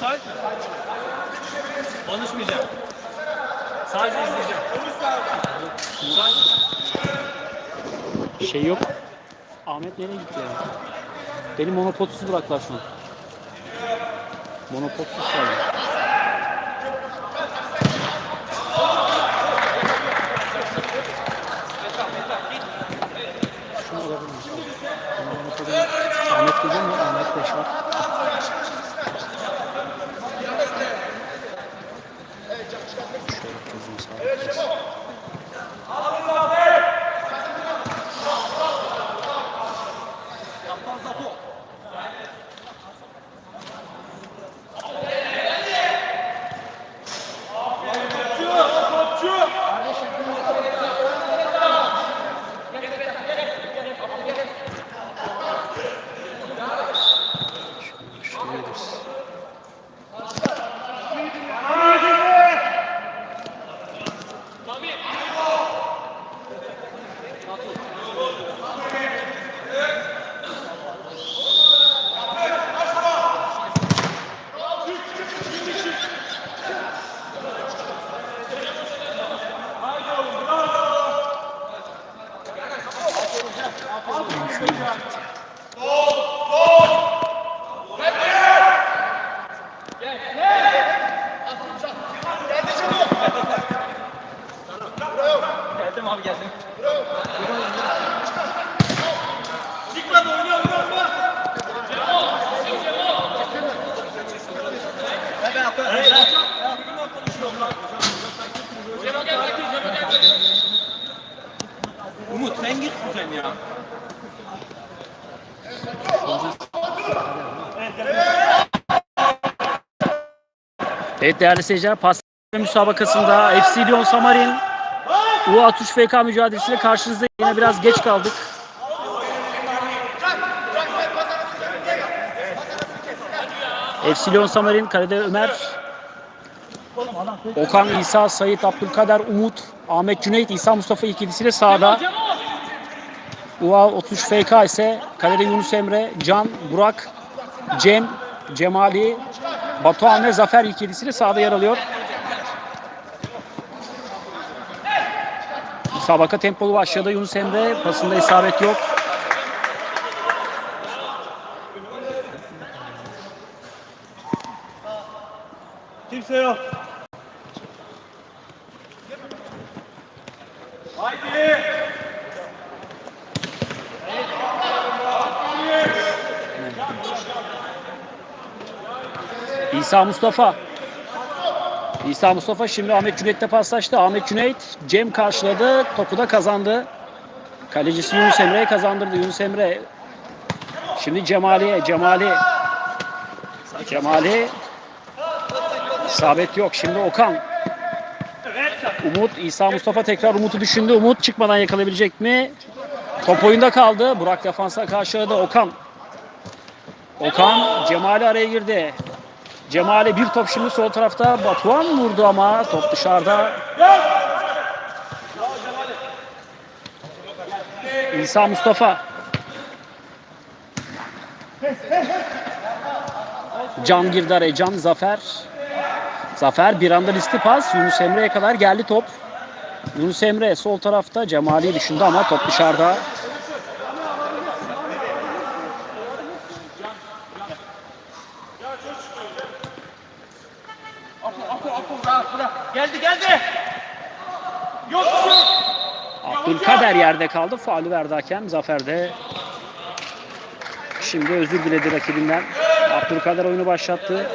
say. Konuşmayacağım. Sadece izleyeceğim. Say. Şey yok. Ahmet nereye gitti ya? Beni monopotsuz bıraktılar şu an. Monopotsuz kaldım. Şunu alabilir miyim? Ahmet geliyor mu? Ahmet beş abi geldim. Umut sen git sen ya. Evet değerli seyirciler pas müsabakasında FC Lyon Samarin U63 FK mücadelesiyle karşınızda yine biraz geç kaldık. Lyon Samarin kalede Ömer Okan, İsa, Sayit, Abdülkader, Umut, Ahmet Cüneyt, İsa Mustafa ikilisiyle sağda. UA 33 FK ise kalede Yunus Emre, Can, Burak, Cem, Cemali, Batuhan ve Zafer ikilisiyle sahada yer alıyor. Müsabaka tempolu başladı. Yunus Emre pasında isabet yok. Kimse yok. Haydi. İsa Mustafa. İsa Mustafa şimdi Ahmet Cüneyt'le paslaştı. Ahmet Cüneyt Cem karşıladı. Topu da kazandı. Kalecisi Yunus Emre'ye kazandırdı. Yunus Emre şimdi Cemali'ye. Cemali Cemali isabet yok. Şimdi Okan. Umut, İsa Mustafa tekrar Umut'u düşündü. Umut çıkmadan yakalayabilecek mi? Top oyunda kaldı. Burak defansa karşıladı. Okan. Okan Cemali araya girdi. Cemali bir top şimdi sol tarafta. Batuhan vurdu ama top dışarıda. İsa Mustafa. Can girdi araya. Can Zafer. Zafer bir anda listi pas. Yunus Emre'ye kadar geldi top. Yunus Emre sol tarafta. Cemali düşündü ama top dışarıda. Apo apo apo bırak bırak. Geldi geldi. Yok. Abdülkader yerde kaldı. Faulü verdi hakem. Zafer de şimdi özür diledi rakibinden. Abdülkader oyunu başlattı.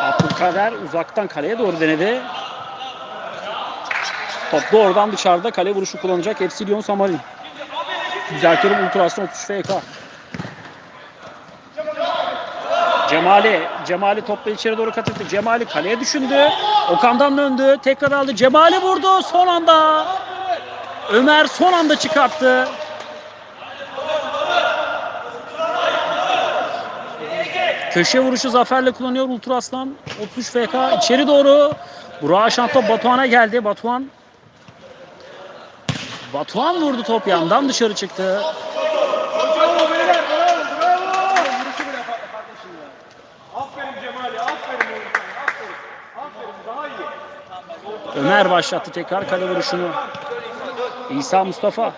Abdülkader uzaktan kaleye doğru denedi. Top doğrudan dışarıda kale vuruşu kullanacak. FC Lyon Samarin. Düzeltiyorum Ultras'tan 33 FK. Cemali, Cemali topla içeri doğru kat etti. Cemali kaleye düşündü. Okan'dan döndü. Tekrar aldı. Cemali vurdu son anda. Ömer son anda çıkarttı. Köşe vuruşu zaferle kullanıyor Ultra Aslan. 33 FK içeri doğru. Burak Aşan top Batuhan'a geldi. Batuhan Batuhan vurdu top yandan dışarı çıktı. Ömer başlattı tekrar kale vuruşunu. İsa Mustafa.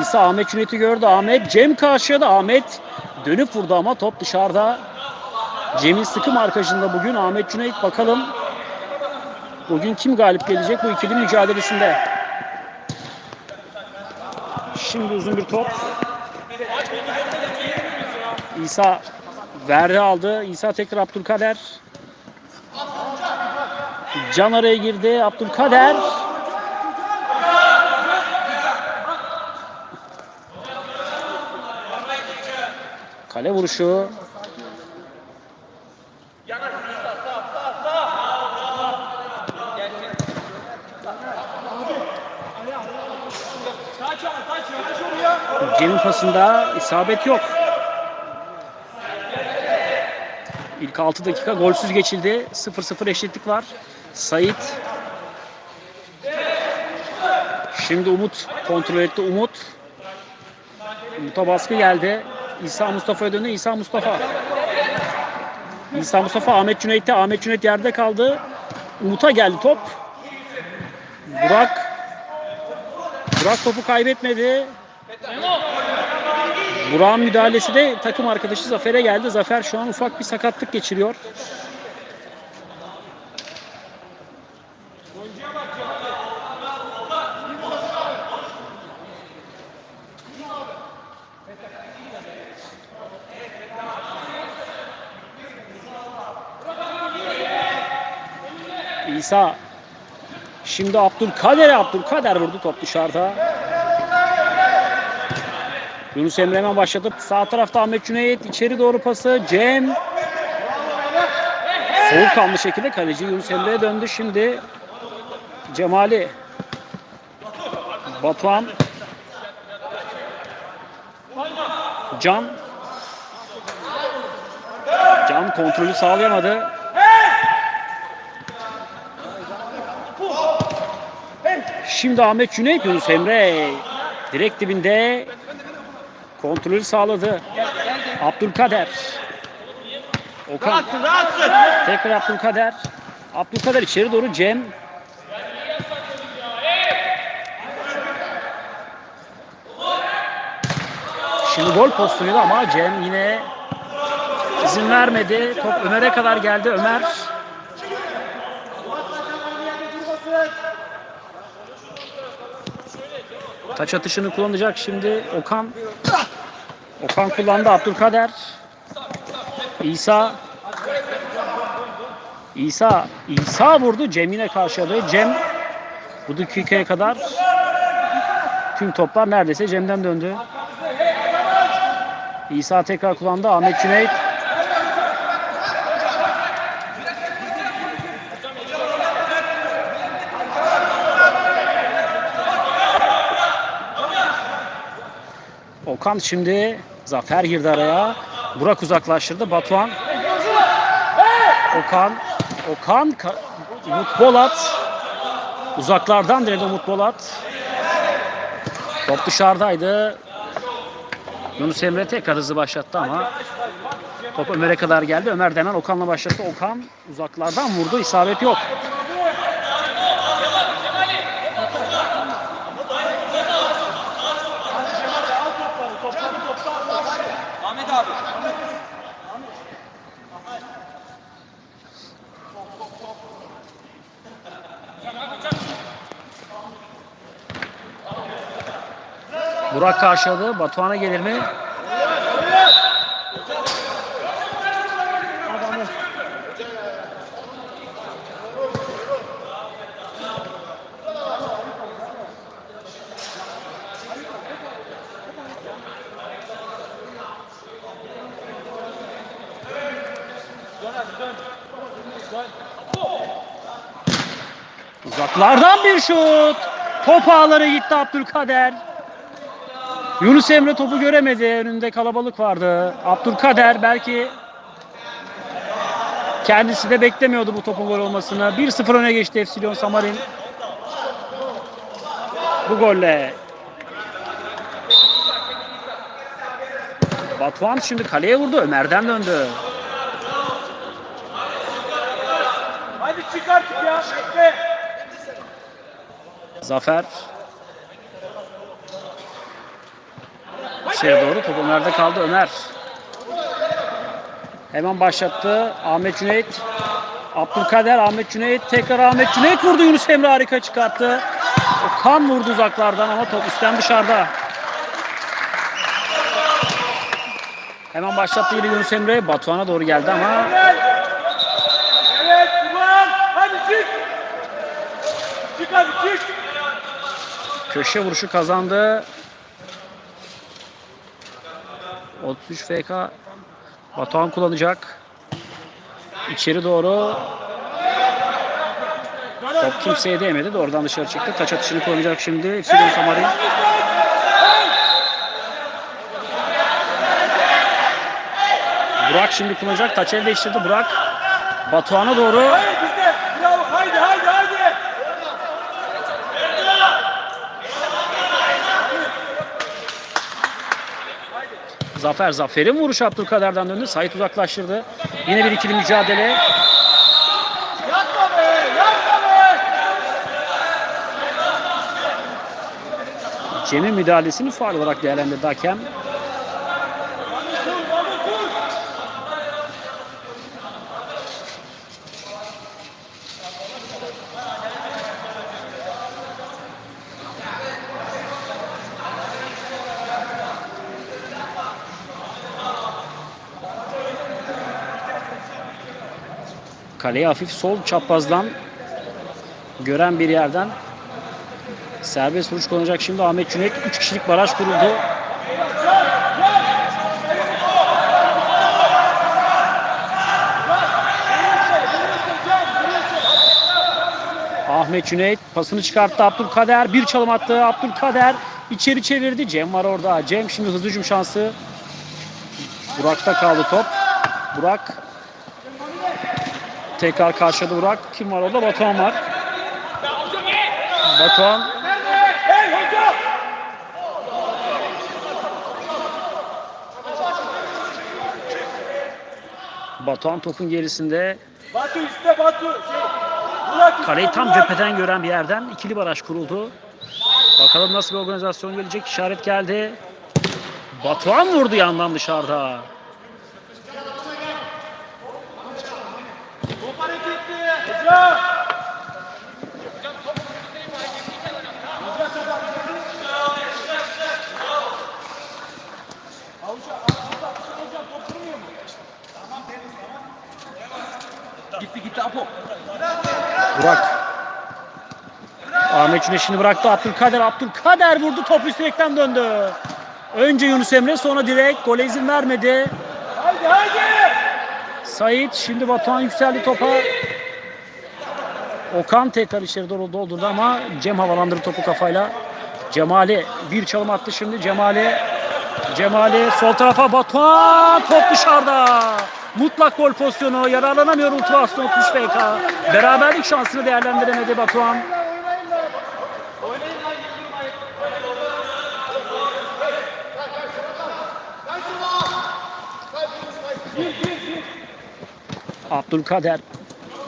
İsa Ahmet Cüneyt'i gördü. Ahmet Cem karşıladı. Ahmet dönüp vurdu ama top dışarıda. Cem'in sıkı markajında bugün Ahmet Cüneyt bakalım bugün kim galip gelecek bu ikili mücadelesinde. Şimdi uzun bir top. İsa verdi aldı. İsa tekrar Abdülkader. Can araya girdi. Abdülkader. Kale vuruşu. Cem'in pasında isabet yok. İlk 6 dakika golsüz geçildi. 0-0 eşitlik var. Sait. Şimdi Umut kontrol etti. Umut. Umut'a baskı geldi. İsa Mustafa'ya döndü. İsa Mustafa. İsa Mustafa Ahmet Cüneyt'te. Ahmet Cüneyt yerde kaldı. Umut'a geldi top. Burak. Burak topu kaybetmedi. Burak'ın müdahalesi de takım arkadaşı Zafer'e geldi. Zafer şu an ufak bir sakatlık geçiriyor. İsa Şimdi Abdülkader'e Abdülkader vurdu top dışarıda. Yunus Emre hemen başladı. Sağ tarafta Ahmet Cüneyt. içeri doğru pası. Cem. Soğukkanlı şekilde kaleci Yunus Emre'ye döndü. Şimdi Cemali. Batuhan. Can. Can kontrolü sağlayamadı. Şimdi Ahmet Cüneyt Yunus Emre direkt dibinde kontrolü sağladı. Abdülkader. Okan Rahatsın rahatsın. tekrar Abdülkader. Abdülkader içeri doğru Cem. Şimdi gol pozisyonuydu ama Cem yine izin vermedi. Top Ömer'e kadar geldi. Ömer Taç atışını kullanacak şimdi Okan. Okan kullandı Abdülkader. İsa. İsa. İsa vurdu. Cem yine karşıladı. Cem bu dakikaya kadar tüm toplar neredeyse Cem'den döndü. İsa tekrar kullandı. Ahmet Cüneyt. Okan şimdi Zafer girdi araya. Burak uzaklaştırdı. Batuhan. Okan. Okan. Ka- Umut Bolat. Uzaklardan denedi Umut Bolat. Top dışarıdaydı. Yunus Emre tekrar hızlı başlattı ama top Ömer'e kadar geldi. Ömer hemen Okan'la başlattı. Okan uzaklardan vurdu. İsabet yok. Burak karşıladı. Batuhan'a gelir mi? Uzaklardan bir şut. Top ağları gitti Abdülkader. Yunus Emre topu göremedi. Önünde kalabalık vardı. Abdülkader belki kendisi de beklemiyordu bu topun gol olmasını. 1-0 öne geçti Efsilyon Samarin. Bu golle. Batuhan şimdi kaleye vurdu. Ömer'den döndü. Hadi çıkart ya. Bekle. Zafer. İçeri doğru top Ömer'de kaldı. Ömer. Hemen başlattı. Ahmet Cüneyt. Abdülkader, Ahmet Cüneyt. Tekrar Ahmet Cüneyt vurdu. Yunus Emre harika çıkarttı. Okan vurdu uzaklardan ama top üstten dışarıda. Hemen başlattı yine Yunus Emre. Batuhan'a doğru geldi ama. Köşe vuruşu kazandı. 33 FK Batuhan kullanacak. İçeri doğru top kimseye değmedi. Doğrudan dışarı çıktı. Taç atışını kullanacak şimdi. Silon Samarin. Burak şimdi kullanacak. Taç el değiştirdi. Burak Batuhan'a doğru Haydi bizde. Bravo. Haydi haydi haydi. Zafer Zafer'in vuruşu Abdülkader'den döndü. Sait uzaklaştırdı. Yine bir ikili mücadele. Cem'in müdahalesini faal olarak değerlendirdi hakem. Kaleye hafif sol çaprazdan gören bir yerden serbest vuruş kullanacak şimdi Ahmet Cüneyt. 3 kişilik baraj kuruldu. Ahmet Cüneyt pasını çıkarttı Abdülkader. Bir çalım attı Abdülkader. içeri çevirdi. Cem var orada. Cem şimdi hızlı şansı. Burak'ta kaldı top. Burak Tekrar karşıladı Burak. Kim var orada? Batuhan var. Batuhan. Batuhan topun gerisinde. Batu üstte Batu. Şey. Kaleyi tam cepheden gören bir yerden ikili baraj kuruldu. Bakalım nasıl bir organizasyon gelecek. İşaret geldi. Batuhan vurdu yandan dışarıda. Gitti gitti Apo. Burak. Ahmet Cüneyt şimdi bıraktı. Abdülkader. Abdülkader vurdu. Top üst direkten döndü. Önce Yunus Emre sonra direkt gole izin vermedi. Haydi haydi. Sait şimdi Batuhan yükseldi topa. Okan tekrar içeri doğru doldurdu ama Cem havalandırdı topu kafayla. Cemali bir çalım attı şimdi Cemali. Cemali sol tarafa Batuhan top dışarıda. Mutlak gol pozisyonu yararlanamıyor Ultras'ın 33 FK. Beraberlik şansını değerlendiremedi Batuhan. Abdülkader.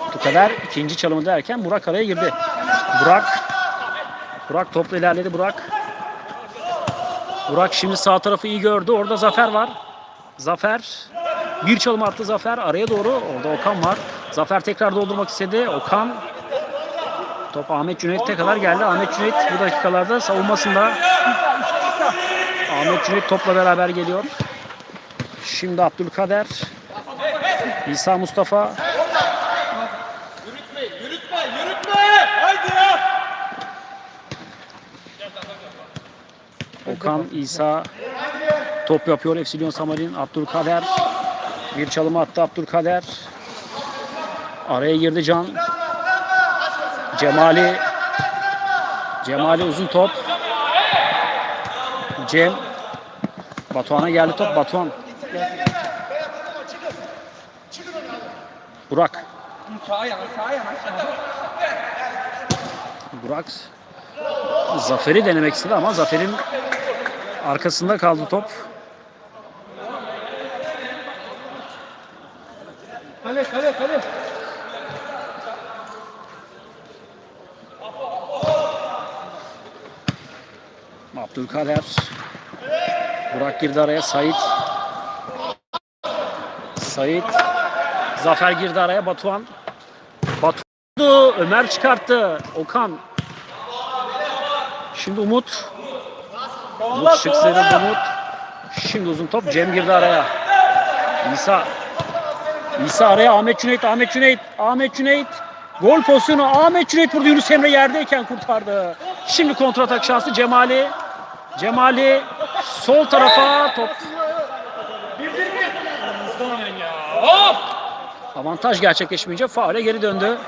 Abdülkader ikinci çalımı derken Burak araya girdi. Burak. Burak topla ilerledi Burak. Burak şimdi sağ tarafı iyi gördü. Orada Zafer var. Zafer. Bir çalım attı Zafer. Araya doğru. Orada Okan var. Zafer tekrar doldurmak istedi. Okan. Top Ahmet Cüneyt'e kadar geldi. Ahmet Cüneyt bu dakikalarda savunmasında. Ahmet Cüneyt topla beraber geliyor. Şimdi Abdülkader. İsa Mustafa. Yürütme yürütme yürütme. Haydi ya. Okan, İsa top yapıyor FC Lyon Samarin. Abdülkader bir çalım attı Abdülkader. Araya girdi Can. Cemali Cemali uzun top. Cem Batuhan'a geldi top. Batuhan. Burak. Burak Zafer'i denemek istedi ama Zafer'in Arkasında kaldı top. Kale kale kale. Abdülkader. Burak girdi araya. Sait. Sait. Zafer girdi araya. Batuhan. Batuhan. Ömer çıkarttı. Okan. Şimdi Umut. Umut şık sıyrıldı Umut. Şimdi uzun top. Cem girdi araya. İsa. İsa araya Ahmet Cüneyt. Ahmet Cüneyt. Ahmet Cüneyt. Gol pozisyonu. Ahmet Cüneyt burada Yunus Emre yerdeyken kurtardı. Şimdi kontratak şansı Cemali. Cemali sol tarafa top. Avantaj gerçekleşmeyince faule geri döndü.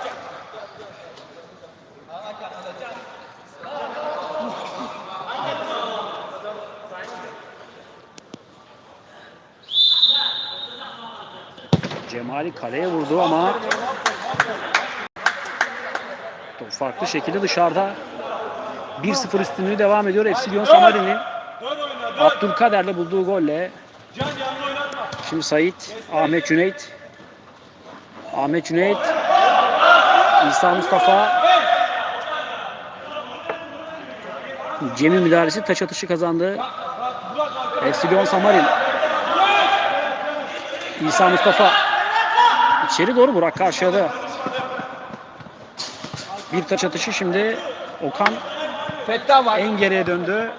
Cemali kaleye vurdu ama top farklı şekilde dışarıda 1-0 üstünlüğü devam ediyor. FC Lyon Samari'nin. Abdülkader'le bulduğu golle. Şimdi Sait, Ahmet Cüneyt. Ahmet Cüneyt. İsa Mustafa. Cemil müdahalesi taç atışı kazandı. FC Lyon Samarin. İsa Mustafa. İçeri doğru Burak karşıladı. Bir taç atışı şimdi Okan en geriye döndü.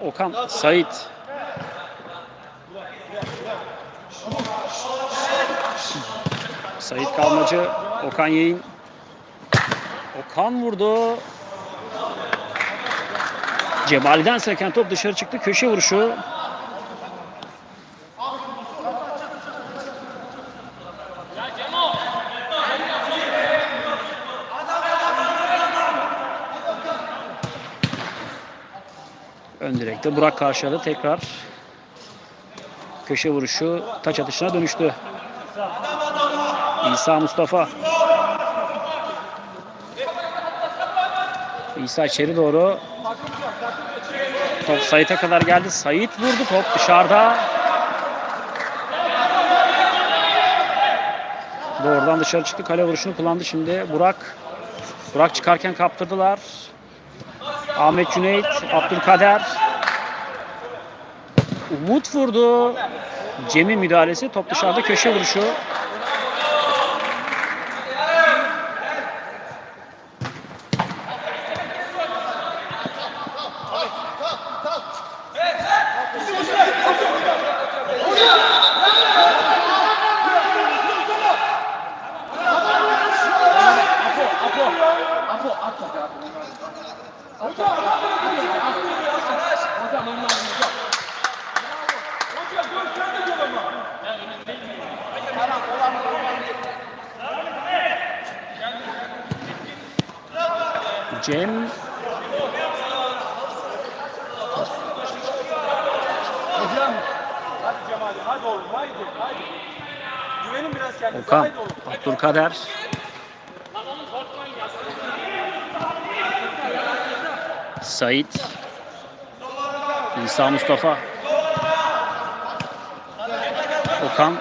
Okan, Sait. Sait Kalmacı, Okan Yeğin. Okan vurdu. Cemali'den seken top dışarı çıktı. Köşe vuruşu. Direkte Burak karşıladı. Tekrar köşe vuruşu taç atışına dönüştü. İsa Mustafa. İsa içeri doğru. Top Sait'e kadar geldi. Sait vurdu. Top dışarıda. Doğrudan dışarı çıktı. Kale vuruşunu kullandı şimdi. Burak. Burak çıkarken kaptırdılar. Ahmet Cüneyt, Abdülkader. Umut vurdu. Cem'in müdahalesi. Top dışarıda köşe vuruşu. Cem Hocam. Hadi Cemal. Hadi oğlum. Haydi. Haydi. Güvenin biraz kendinize. Okan, Haydi oğlum. Abdülkader. Sait. İsa Mustafa. Okan.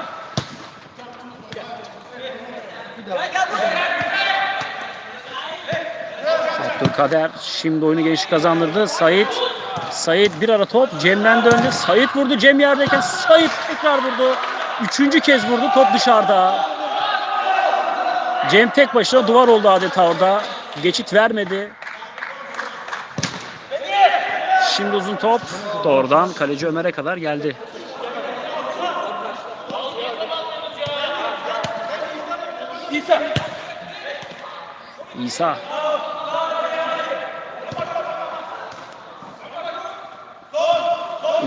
Abdülkader şimdi oyunu genç kazandırdı. Sait. Sait bir ara top Cem'den döndü. Sait vurdu Cem yerdeyken Sait tekrar vurdu. Üçüncü kez vurdu top dışarıda. Cem tek başına duvar oldu adeta orada. Geçit vermedi. Şimdi uzun top doğrudan kaleci Ömer'e kadar geldi. İsa. İsa.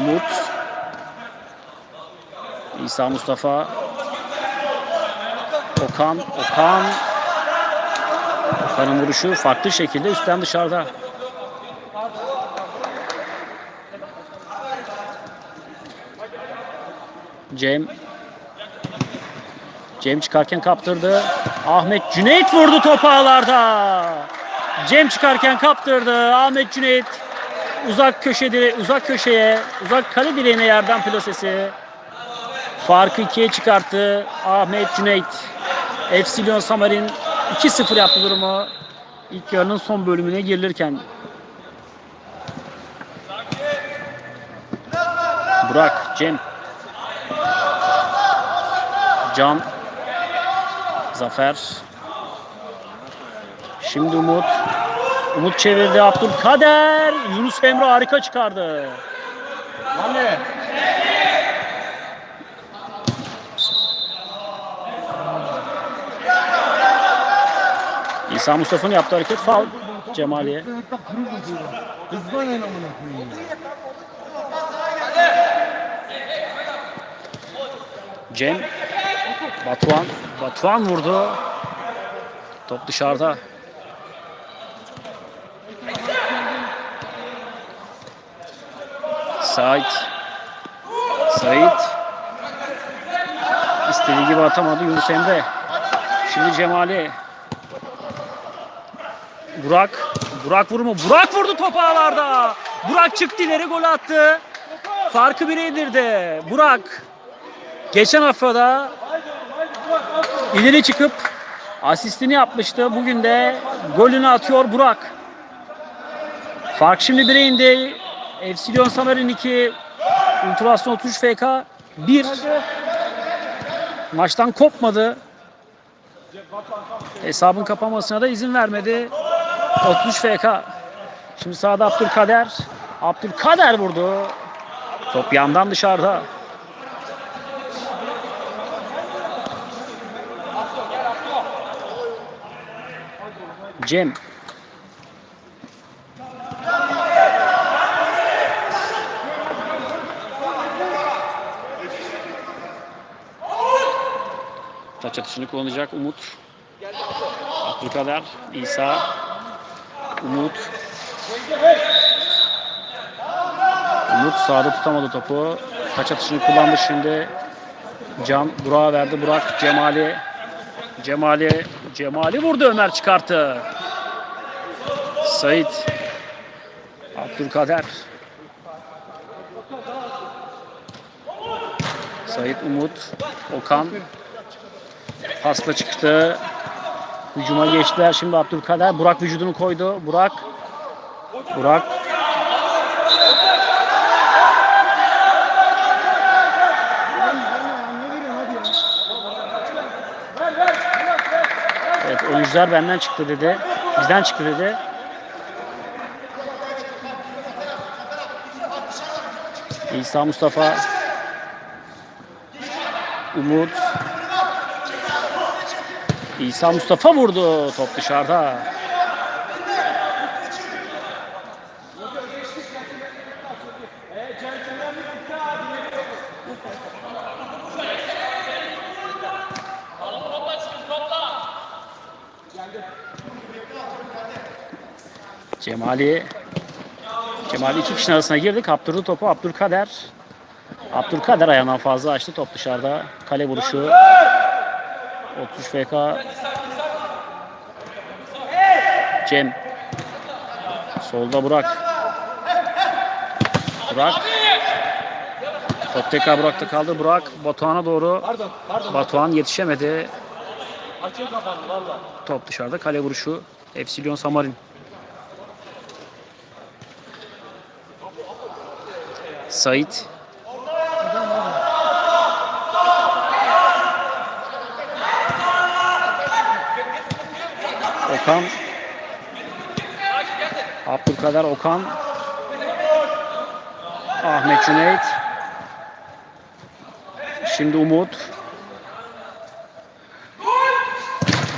Umut. İsa Mustafa. Okan. Okan. Okan'ın vuruşu farklı şekilde üstten dışarıda. Cem. Cem çıkarken kaptırdı. Ahmet Cüneyt vurdu top ağlarda. Cem çıkarken kaptırdı. Ahmet Cüneyt uzak köşe dire uzak köşeye, uzak kale direğine yerden plasesi. Farkı ikiye çıkarttı Ahmet Cüneyt. FC Samar'in 2-0 yaptı durumu. İlk yarının son bölümüne girilirken. Burak, Cem. Can. Zafer. Şimdi Umut. Umut çevirdi Abdülkader. Yunus Emre harika çıkardı. Anne. İsa Mustafa'nın yaptığı hareket faul. Cemali'ye. Cem. Batuhan. Batuhan vurdu. Top dışarıda. Sait. Sait. İstediği gibi atamadı Yunus Emre. Şimdi Cemali. Burak. Burak vurma. Burak vurdu top ağlarda. Burak çıktı ileri gol attı. Farkı bire indirdi. Burak. Geçen haftada ileri çıkıp asistini yapmıştı. Bugün de golünü atıyor Burak. Fark şimdi 1'e indi. FC Lyon Samer'in 2, Ultrason 33 FK 1. Maçtan kopmadı. Hesabın kapanmasına da izin vermedi. 33 FK. Şimdi sağda Abdülkader. Abdülkader vurdu. Top yandan dışarıda. Cem. Taç atışını kullanacak Umut. Abdülkader, İsa, Umut. Umut sağda tutamadı topu. Taç atışını kullandı şimdi. Can Burak'a verdi. Burak Cemali. Cemali. Cemali vurdu Ömer çıkarttı. Sait. Abdülkader. Sait Umut. Okan. Pasla çıktı. Hücuma geçtiler. Şimdi Abdülkader. Burak vücudunu koydu. Burak. Burak. Evet oyuncular benden çıktı dedi. Bizden çıktı dedi. İsa Mustafa. Umut. İsa Mustafa vurdu. Top dışarıda. Cemali Cemali iki kişinin arasına girdi. Kaptırdı topu Abdülkader. Abdülkader ayağından fazla açtı. Top dışarıda. Kale vuruşu. 33 FK. Cem. Solda Burak. Burak. Top tekrar Burak'ta kaldı. Burak Batuhan'a doğru. Pardon, pardon. Batuhan yetişemedi. Top dışarıda. Kale vuruşu. FC Lyon Samarin. Sait. Okan. Abdülkader Okan. Ahmet Cüneyt. Şimdi Umut.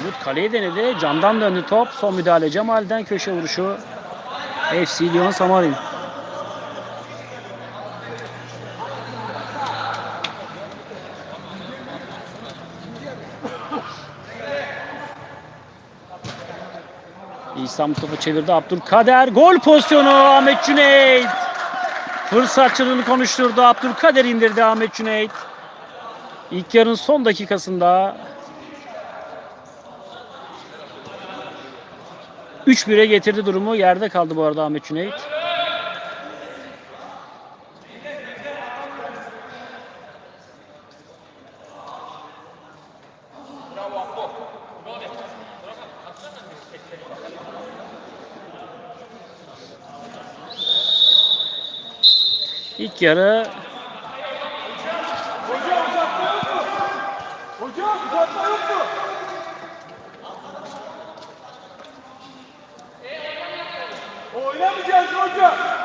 Umut kaleye denedi. Camdan döndü top. Son müdahale Cemal'den köşe vuruşu. FC Lyon Samarin. İsa Mustafa çevirdi. Abdülkader gol pozisyonu Ahmet Cüneyt. Fırsatçılığını konuşturdu. Abdülkader indirdi Ahmet Cüneyt. İlk yarının son dakikasında 3-1'e getirdi durumu. Yerde kaldı bu arada Ahmet Cüneyt. İlk yarı Oynamayacağız hocam.